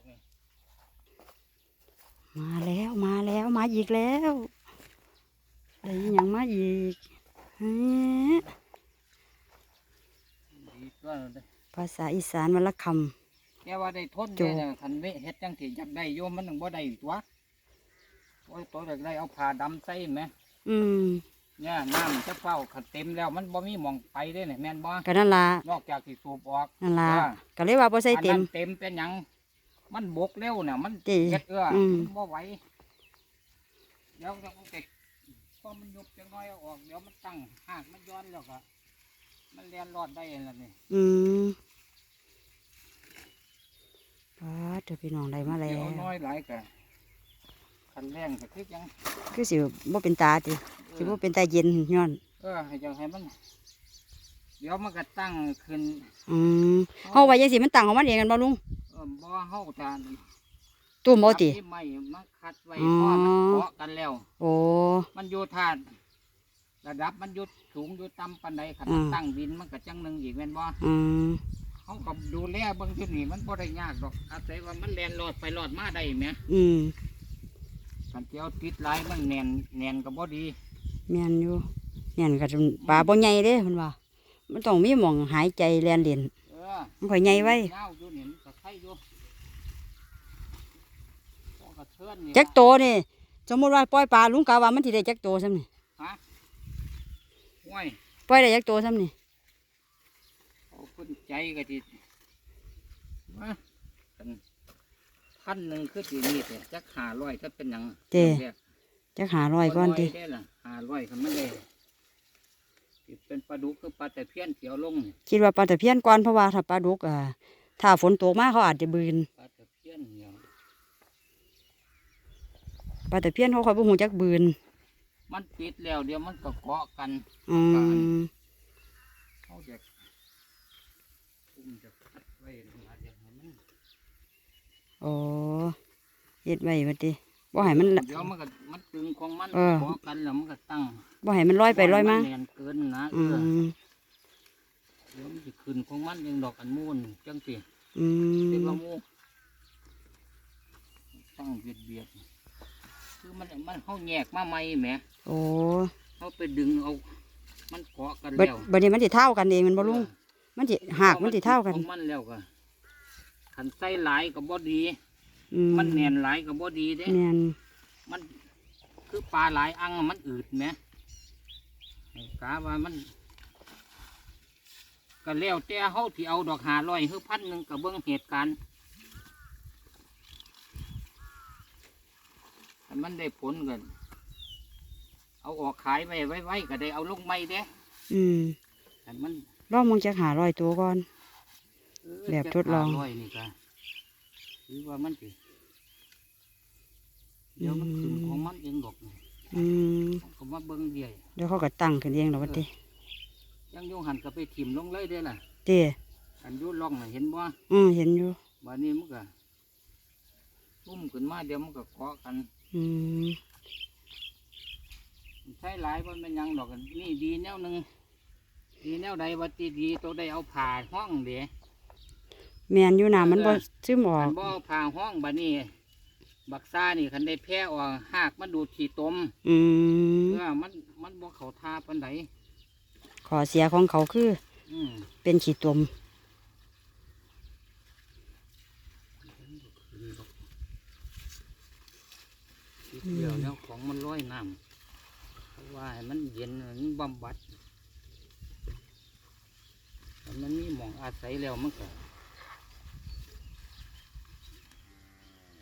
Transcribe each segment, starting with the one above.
อกนี่มาแล้วมาแล้วมาอีกแล้วอะไรอหยังมาอีกเฮ้ยดีตัวเลยภาษาอีสานวันละคแกว่าได้ทนโจ้เด้อคันเวเฮ็ดจังสิอยากได้โยมมันนึงบ่ได้ตัวโอ้ยตัวอยากได้เอาผ้าดำใส่แหมำอืมเนี่ยน้ำจะเฝ้าขัดเต็มแล้วมันบ่มีหมองไปเด้เนี่ยแม่นบ่ก็นั่นล่ะนอกจากสิสูบออกนั่นล่ะจ้าก็เลยว่าบ่ใส่เต็มอันนั้นเต็มเป็นหยัง มันบกเร็วเนี่ยมันจีเฮ็ดเอื้ออม มันบ่ไหวเดี๋ยวจะเก็บพอมันยุบจังน้อยเอาออก เดี๋ยวมันตั้งหากมันย้อนแล้วก็มันเลียนรอดได้แล้วนี่อืมป้าดเดี๋ยวพี่น้องได้มาแล้เดี๋ยววน้อยหลายก็คันแรงก็คือยังคือสิบ่เป็นตาติสิบ่เป็นตาเย็นย้อน เออให้จังให้มัน เดี๋ยวมันก็ตั้งขึ้นอืมเฮาว่าจังสิมันตั้งของมันเองกันบ่ลุงเออ บ่เฮาจะตุ่มบ่ติจัที่ไม่มาคัดไว้อ๋อพอมันเกาะกันแล้ว โอ้มันอยู่ธาตุระดับมันอยู่สูงอยู่ต่ำปานใดขันอืมตั้งวินมันก็จังหนึ่งอีกแม่นบ่อืมเขาก็ดูแลเบางทีนี่มันบ่ได้ยากดอกอาศัยว่ามันแลนรอดไปรอดมาได้แหมอืมคันเจียวติดหลายมันแน่นแน่นก็บ่ดีแม่นอยู่แม่นก็ปลาบ่ใหญ่เด้เพิ่นว่า มันต้องมีหม่องหายใจแล่นเล่นเออมันค่อยใหญ่ไว้ยาว อยู่นี่มันก็ไข่อยู่พวกกระเทือนนี่จักโตนี่ สมมุติว่าปล่อยปลาลุงกาว่ามันสิได้จักโตซ้ำนี่ฮะห้วยปล่อยได้จักโตซ้ำนี่เอาขึ้นใจก็สิมากันพันหนึ่งคือสินี่แต่จักห้าร้อยถ้าเป็นหยังเจ้จักหาร้อยก่อนติได้ล่ะห้าร้อยคันมันได้สิเป็นปลาดุกคือปลาแต่เพี้ยนเสียวลงนี่คิดว่าปลาตะเพียนก่อนเพราะว่าถ้าปลาดุกอ่า ถ้าฝนตกมาเขาอาจจะบืนปลาตะเพียนเนี่ยปลาตะเพียนเขาค่อยบ่ฮู้จักบืนมันปิดแล้วเดี๋ยวมันก็เกาะกันอืมเขาจะคุมจะพัดไว้นะอย่างให้มันโอ้เฮ็ดไว้บัดนี้บ่ให้มันละเดี๋ยวมันก็มันตึงของมันเออ เกาะกันแล้วมันก็ตั้งบ่ให้มันลอยไปลอยมา แน่นเกินนะเออือ ม เดี๋ยวมันจะขึ้นของมันเองดอกอันมูนจังสิอืเรียกมว่ามูตั้งเบียดเบียดคือมันมันเขาแยกมาใหม่แหมโอ้เขาไปดึงเอา มันเกาะกันบัดแล้วบัดนี้มันสิเท่ากันเองแมันบ่ลุงมันสิหากมันสิเท่ากันของมันแล้วก็ขันใส่หลายก็บ่ดี อืมันแน่นหลายก็บ่ดีเด้ แม่นมันคือปลาหลายอังอะมันอืดไหมกาว่ามัน ก็แล้วแต่เฮาที่เอาดอกหาร้อยคือพันหนึ่งกับเบิ้งเหตุการณ์ถ้ามันได้ผลกันเอาออกขายไว้ไว้ไว้ก็ได้เอาลงไม้เด้อืมแต่มันลองมึงจักหาร้อยตัวก่อนเออแบบทดลองจะหาร้อยนี่ก็หรือว่ามันสิเดี๋ยวมันขึ้นของมันเองดอกนี่อืมเขาก็มาเบิ้งเดียวเดี๋ยวเขาก็ตั้งขึ้นเองแล้วบัดนี้ ยังโยงหันก็ไปถิ่มลงเลยเด้อล่ะเต้อันอยูล่องน่ะเห็นบ่อืมเห็นอยู่ บัดนี้มันก็ตุ้มขึ้นมาเดี๋ยวมันก็เกาะกันอืมใช้หลายมันเป็นหยังดอกกันนี่ดีแนวหนึ่งดีแนวใดวัตีดีตัวใดเอาผ่าห้องเดี๋ย แม่นอยู่น้ำมันบ่ซึมออคักนบ่เอาผ่าห้องบัดนี้ บักซ่านี่คันได้แพ้ออกหากมันดูดขี้ตมอืมเออมันมันบ่เข้าทาปานใด ขอเสียของเขาคืออืมเป็นขี้ตมนิดเดียวแล้วของมันลอยน้ำเพราะว่าให้มันเย็นมันบำบัดถ้ามันมีหมองอาศัยแล้วมันก็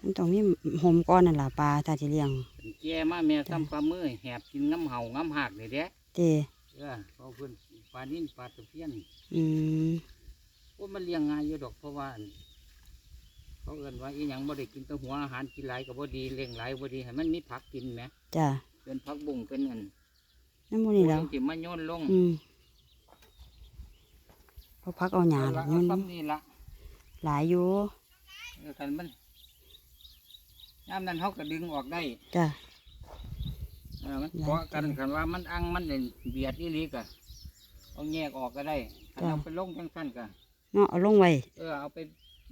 มันต้องมีหมก้อนนั่นล่ะปลาถ้าสิเลี้ยงเป็นแก่มาแม่ซ้ำปลามือแหบกินน้ำเห่าน้ำหักนี่เด้เต้เออเขาเพิ่น ปลานิ่นปลาตะเพียนอืมโอ้มันเลี้ยงง่ายอยู่ดอกเพราะว่าอั่นเขาเอิ้นว่าอีหยังบ่ได้กินแตัวหัวอาหารกินหลายก็บ่ดีเลี้ยงหลายบ่ดีให้มันมีผักกินแหมจ้ะเป็นผักบุ้งเป็นอันน้ำมูนี่แล้วโอ้ยสิมาโยนลงอืมพอพักเอาหยาเอาแล้ละวเอานี่ซ้ำนี่ละหลายอยู่เออคันมันยามนั้นเขาก็ดึงออกได้จ้ะ เออมันหลายเกาะกันตัวคันว่ามันอังมันเนี่ยเบียดอีหลีก็ เอาแยกออกก็ได้คันจ้ะเอาไปลงจังสั้นก็เนาะเอาลงไว้เออเอาไป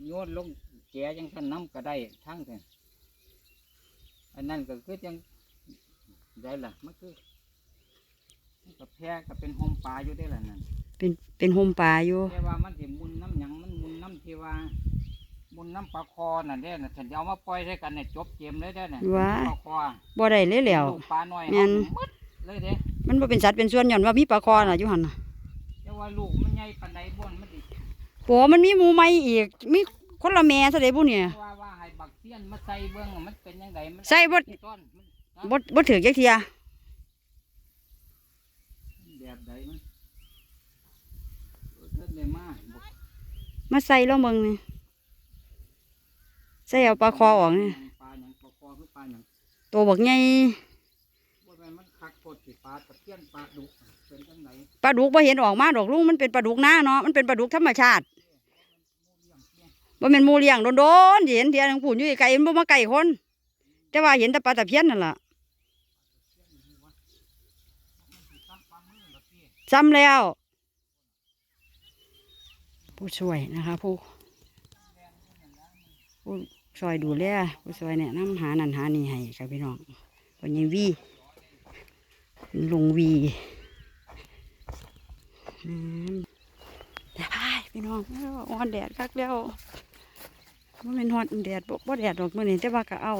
โยนลงแจก่จังท่านน้ำก็ได้ทั้งแต่อันนั้นก็คือจังได้ล่ะมันคือมันก็แพ้ก็เป็นโฮมปลาอยู่ได้ล่ะนั่นเป็นเป็นโฮมป่าอยู่แต่ว่ามันสิมุนน้ำหยังมันมุนน้ำที่ว่ามุนน้ำปลาคอน่ะเด้น่ะฉันจะเอามาปล่อยใส่กันเนี่ยจบเกมเลยเด้อเนี่ยว้าปลาคอบ่ได้เลยแหล้วลูกปลาน้อยแม่นเอาหมดเลยเด้มันบ่เป็นสัตว์เป็นส่วนหย่อนว่ามีปลาคอน่ะอยู่หั่นน่ะแต่ ว่าลูกมันใหญ่ปานใดบ่นมันสิโอ้มันมีหมูใหม่อีก มีคนละแม่ซะเด้บุเนี่ย ว่าว่าให้บักเสี้ยนมาใส่เบิ่งว่ามันเป็นยังไงมันใส่บ่ ต้นมันนะบ่บ่ถือจักเทียแบบใดมันเออเทิดเลยมาบอกมาใส่แล้วมึงนี่ใส่เอาปลาคอออกนี่ปลาหยังปลาคอคือปลาหยังตัวบักใหญ่ว่าแม่นมันคักโคตรสิปลาตะเพียนปลาดุกเปลาดุกบ่เห็นออกมาดอกลุงมันเป็นปลาดุกหน้าเนาะมันเป็นปลาดุกธรรมชาติบ่แม่นมูเลี้ยงโดนๆเห็นเทียทางผู้อยู่ไกลๆมันบ่มาไกลคน แต่ว่าเห็นแต่ปลาตะเพียนนั่นล่ะซ้ำปละพี่ซ้ำแล้ว ผู้ช่วยนะคะ ผู้ผู้ช่วยดูแลผู้ช่วยเนี่ยน้ำหานันหานี่ให้ครับพี่น้องวันนี้วีลุงวี เดี๋ยวพายพี่น้องอ่อนแดดคักแล้วมันเป็นฮอดแดดบ่บ่แดดดอกมื่อนี้แต่ว่าก็เอา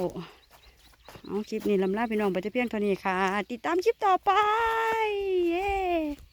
เอาคลิปนี้ลำลาพี่น้องไปจะเพียงเท่านี้ค่ะ ติดตามคลิปต่อไป